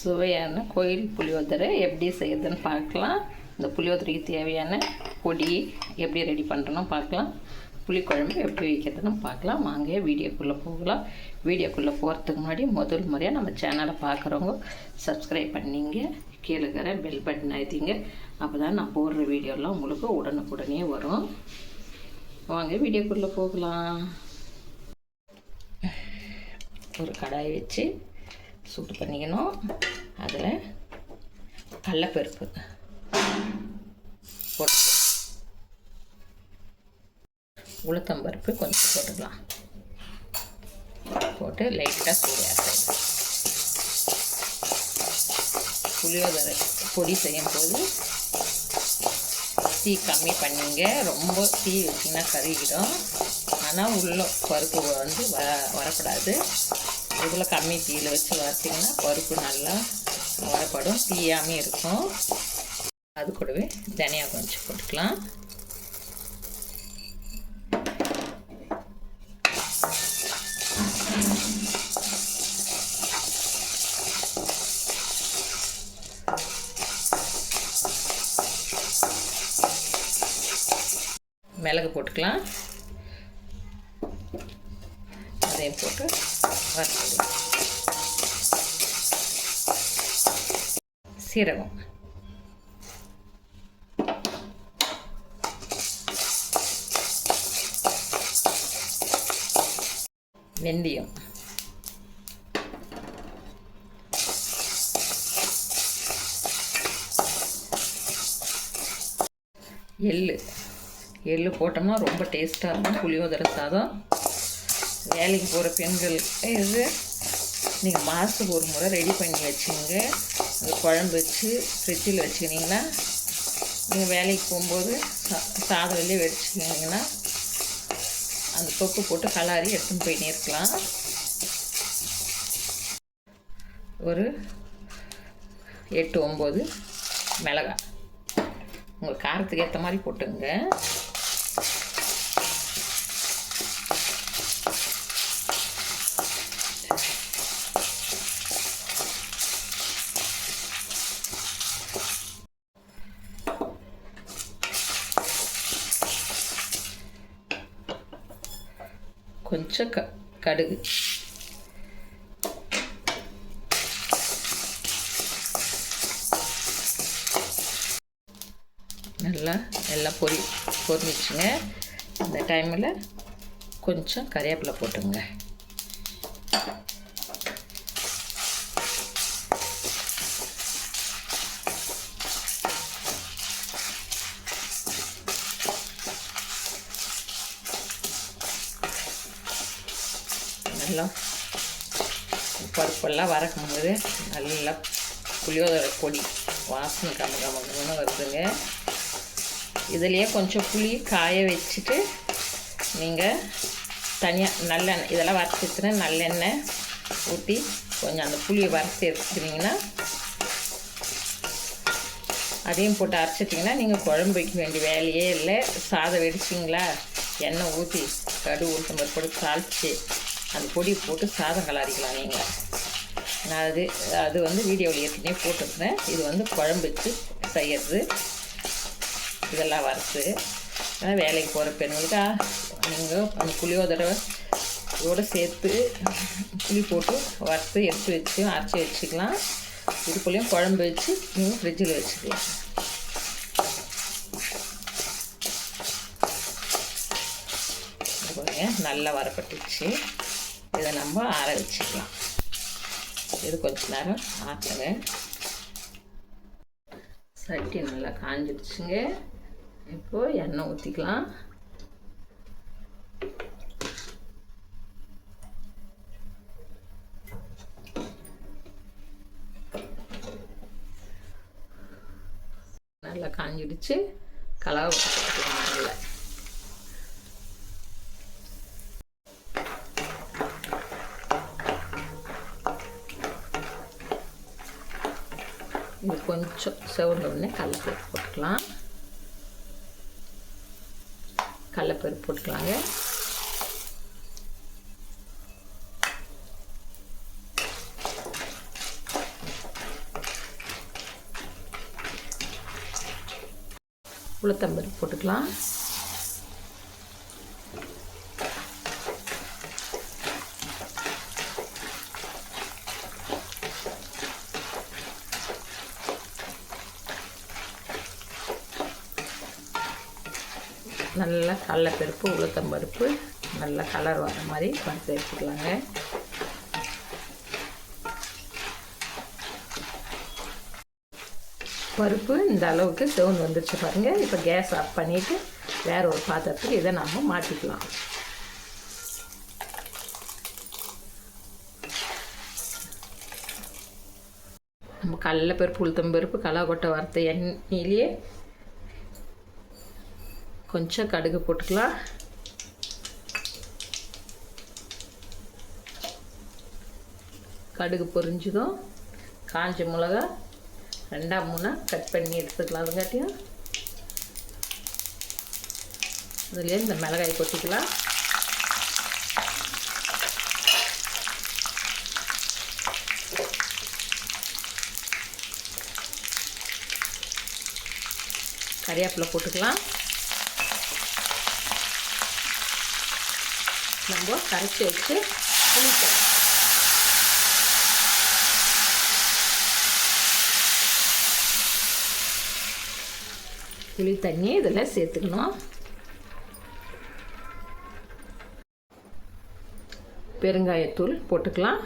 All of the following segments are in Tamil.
சுவையான கோயில் புளியோதரை எப்படி செய்யுதுன்னு பார்க்கலாம். இந்த புளியோதரைக்கு தேவையான பொடி எப்படி ரெடி பண்ணுறோன்னு பார்க்கலாம். புளிக்குழம்பு எப்படி வைக்கிறதுன்னு பார்க்கலாம். வாங்க வீடியோக்குள்ளே போகலாம். வீடியோக்குள்ளே போகிறதுக்கு முன்னாடி முதல் முறையாக நம்ம சேனலை பார்க்குறவங்க சப்ஸ்கிரைப் பண்ணிங்க. கீழே இருக்கிற பெல் பட்டன் அழுத்திங்க. அப்போ தான் நான் போடுற வீடியோலாம் உங்களுக்கு உடனுக்குடனே வரும். வாங்க வீடியோக்குள்ளே போகலாம். ஒரு கடாய் வச்சு சூடு பண்ணிக்கணும். அதில் கடலப்பருப்பு போட்டு உளுத்தம்பருப்பு கொஞ்சம் போட்டுக்கலாம். போட்டு லைட்டாக சூடாக புளியோதரை பொடி செய்யும் போது தீ கம்மி பண்ணிங்க. ரொம்ப தீ வச்சிங்கன்னா கருகிடும். ஆனால் உள்ள பருப்பு வந்து வ வரக்கூடாது. இதில் கம்மி தீயில் வச்சு வறுத்திங்கன்னா பருப்பு நல்லா வரப்படும் தீயாமல் இருக்கும். அது கூடவே தனியா கொஞ்சம் போட்டுக்கலாம். மிளகு போட்டுக்கலாம். அதையும் போட்டு வறுத்துக்கலாம் சீரகம். வெந்தயம். எள்ளு. எள்ளு போட்டோம்னா ரொம்ப டேஸ்ட்டாக இருக்கும். புளியோதரை சாதம். வேலைக்கு போகிற பெண்கள். இது? நீங்கள் மாதத்துக்கு ஒரு முறை ரெடி பண்ணி வச்சுங்க அந்த குழம்பு வச்சு ஃப்ரிட்ஜில் வச்சுக்கினீங்கன்னா நீங்கள் வேலைக்கு போகும்போது சா சாதம் வெளியே வச்சுக்கினீங்கன்னா அந்த தொக்கு போட்டு கலாரி எடுத்துன்னு போயிட்டே இருக்கலாம். ஒரு எட்டு ஒம்பது மிளகாய். உங்கள் காரத்துக்கு ஏற்ற மாதிரி போட்டுங்க கொஞ்சம் க கடுகு. நல்லா எல்லாம் பொரி பொரிஞ்சிச்சுங்க இந்த டைமில் கொஞ்சம் கறிவேப்பிலை போட்டுங்க நல்லா பருப்பெல்லாம் வறக்கும் போது நல்லா புளியோதரை பொடி வாசனை கம கமகமன்னு வருதுங்க. இதுலேயே கொஞ்சம் புளி காய வச்சுட்டு நீங்கள் தனியாக நல்லெண்ணெய் இதெல்லாம் வறுத்துட்டுனா நல்லெண்ணெய் ஊற்றி கொஞ்சம் அந்த புளியை வறுத்து எடுத்துக்கிட்டிங்கன்னா அதையும் போட்டு அரைச்சிட்டிங்கன்னா நீங்கள் குழம்பு வைக்க வேண்டிய வேலையே இல்லை. சாதம் வெடிச்சிங்களா? எண்ணெய் ஊற்றி கடுகு உளுத்தம் பருப்பு போட்டு தாளித்து அந்த பொடி போட்டு சாதம் கலாரிக்கலாம் நீங்கள் நான் அது அது வந்து வீடியோவில் ஏற்கனவே போட்டிருந்தேன். இது வந்து குழம்பு வச்சு செய்யறது. இதெல்லாம் வறுத்து ஆனால் வேலைக்கு போகிற பெண்களுக்கு நீங்கள் அந்த புளியோதரை இதோடு சேர்த்து புளி போட்டு வறுத்து எடுத்து வச்சு அரைச்சி வச்சுக்கலாம். இதுக்குள்ளேயும் குழம்பு வச்சு நீங்கள் ஃப்ரிட்ஜில் வச்சுக்கலாம். நல்லா வரப்பட்டுச்சு அதை நம்ம ஆற வச்சுக்கலாம். இது கொஞ்ச நேரம் ஆற்றுங்க சட்டி நல்லா காஞ்சிடுச்சுங்க. இப்போது எண்ணெய் ஊற்றிக்கலாம் நல்லா காஞ்சிடுச்சு. கலவை அது கொஞ்சம் செவந்த உடனே கடலப்பருப்பு போட்டுக்கலாம். கடலப்பருப்பு போட்டுக்கலாங்க. உளுத்தம்பருப்பு போட்டுக்கலாம். நல்லா கடலைப்பருப்பு உளுத்தம்பருப்பு நல்லா கலர் வர மாதிரி வறுத்து எடுத்துக்கலாங்க. பருப்பு இந்த அளவுக்கு செவன் வந்துருச்சு பாருங்கள் இப்போ கேஸ் ஆஃப் பண்ணிவிட்டு வேற ஒரு பாத்திரத்துக்கு இதை நாம் மாற்றிக்கலாம் நம்ம கடல பருப்பு உளுத்தம் பருப்பு கலாக்கொட்டை வறுத்த எண்ணெயிலேயே கொஞ்சம் கடுகு போட்டுக்கலாம். கடுகு பொரிஞ்சதும் காஞ்ச மிளகா ரெண்டா மூணா கட் பண்ணி எடுத்துக்கலாம் அதுங்காட்டியும். அதுலேயே இந்த மிளகாய் கொட்டிக்கலாம். கறிவேப்பிலை போட்டுக்கலாம். நம்ம கரைச்சி வச்சு புளிக்கலாம் புளி தண்ணி இதில் சேர்த்துக்கணும். பெருங்காயத்தூள் போட்டுக்கலாம்.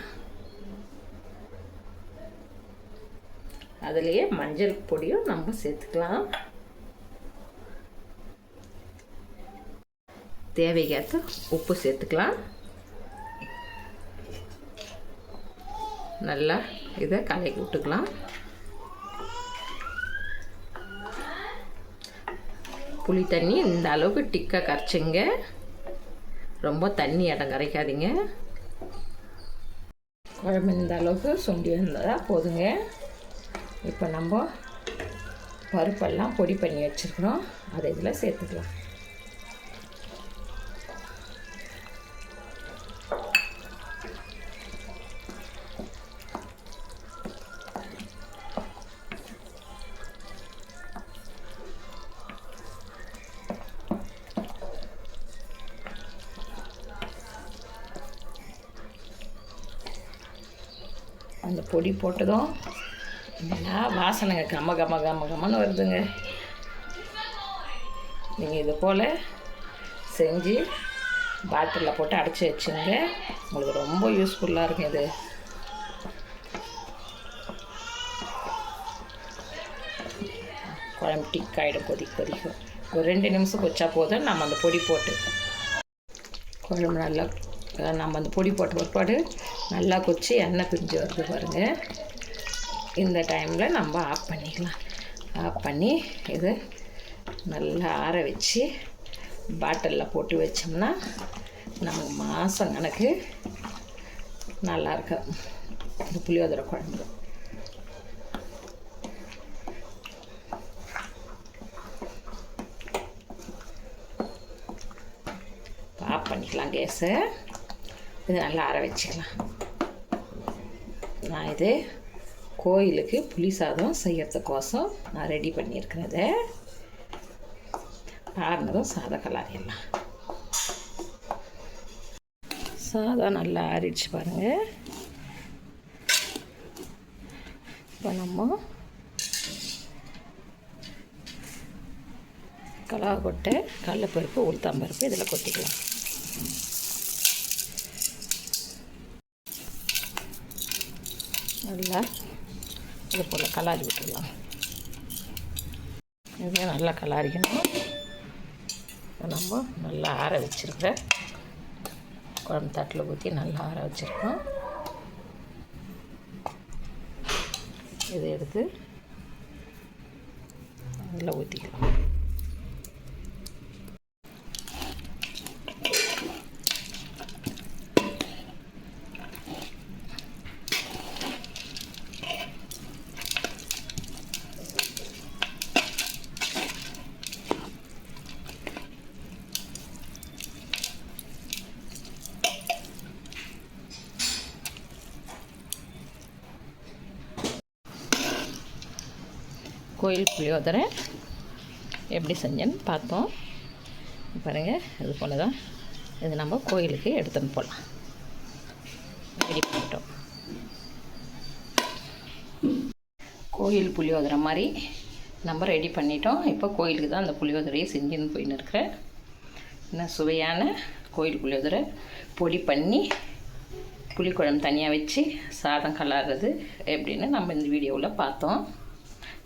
அதுலேயே மஞ்சள் பொடியும் நம்ம சேர்த்துக்கலாம். தேவைக்கேற்ற உப்பு சேர்த்துக்கலாம். நல்லா இதை கலக்கி விட்டுக்கலாம். புளி தண்ணி இந்த அளவுக்கு டிக்காக கரைச்சிங்க. ரொம்ப தண்ணி இடம் கரைக்காதீங்க. குழம்பு இந்த அளவுக்கு சுண்டி வந்ததாக போதுங்க. இப்போ நம்ம பருப்பெல்லாம் பொடி பண்ணி வச்சுருக்குறோம். அதை இதில் சேர்த்துக்கலாம். பொடி போட்டதும் என்ன வாசனைங்க கம கம கம கமன்னு வருதுங்க. நீங்கள் இது போல் செஞ்சு பாட்டிலில் போட்டு அடைச்சி வச்சுங்க. உங்களுக்கு ரொம்ப யூஸ்ஃபுல்லாக இருக்கும் இது. குழம்பு டிக் ஆகிடும் கொதிக்க கொதிக்கும். ஒரு ரெண்டு நிமிஷம் கொச்சா போதும் நம்ம அந்த பொடி போட்டு குழம்பு நல்லா நம்ம அந்த பொடி போட்ட பிற்பாடு நல்லா கொச்சி எண்ணெய் பிரிஞ்சு வருது பாருங்கள் இந்த டைமில் நம்ம ஆஃப் பண்ணிக்கலாம் ஆஃப் பண்ணி இது நல்லா ஆற வச்சு பாட்டிலில் போட்டு வச்சோம்னா நமக்கு மாதம் கணக்கு நல்லா இருக்கும் இந்த புளியோதரை குழம்பு. ஆஃப் பண்ணிக்கலாம் கேஸை. இது நல்லா அரை வச்சுக்கலாம். நான் இது கோயிலுக்கு புளி சாதம் செய்யறதுக்கோசம் நான் ரெடி பண்ணியிருக்கிறத இதை சாத சாதம் கலாரிடலாம் சாதம் நல்லா ஆறிடுச்சு பாருங்கள் இப்போ நம்ம கொட்டை கடலப்பருப்பு உளுத்தாம்பருப்பு இதில் கொட்டிக்கலாம். நல்லா இது போல் கலாரி விட்டுடலாம். இதே நல்லா கலாரிக்கணும். இப்ப நம்ம நல்லா ஆற வச்சுருக்கிற குழம்பு தட்டில் ஊற்றி நல்லா ஆற வச்சுருக்கோம். இதை எடுத்து அதில் ஊற்றிக்கலாம். கோயில் புளியோதரை. எப்படி செஞ்சேன்னு பார்த்தோம் பாருங்கள் இது போல் தான் இது நம்ம கோயிலுக்கு எடுத்துன்னு போகலாம் ரெடி பண்ணிட்டோம். கோயில் புளியோதரை மாதிரி நம்ம ரெடி பண்ணிட்டோம். இப்போ கோயிலுக்கு தான் அந்த புளியோதரையை செஞ்சுன்னு போயின்னு இருக்கிறேன். இன்னும் சுவையான கோயில் புளியோதரை. பொடி பண்ணி புளிக்குழம்பு தனியாக வச்சு சாதம் கலாடுறது எப்படின்னு நம்ம இந்த வீடியோவில் பார்த்தோம்.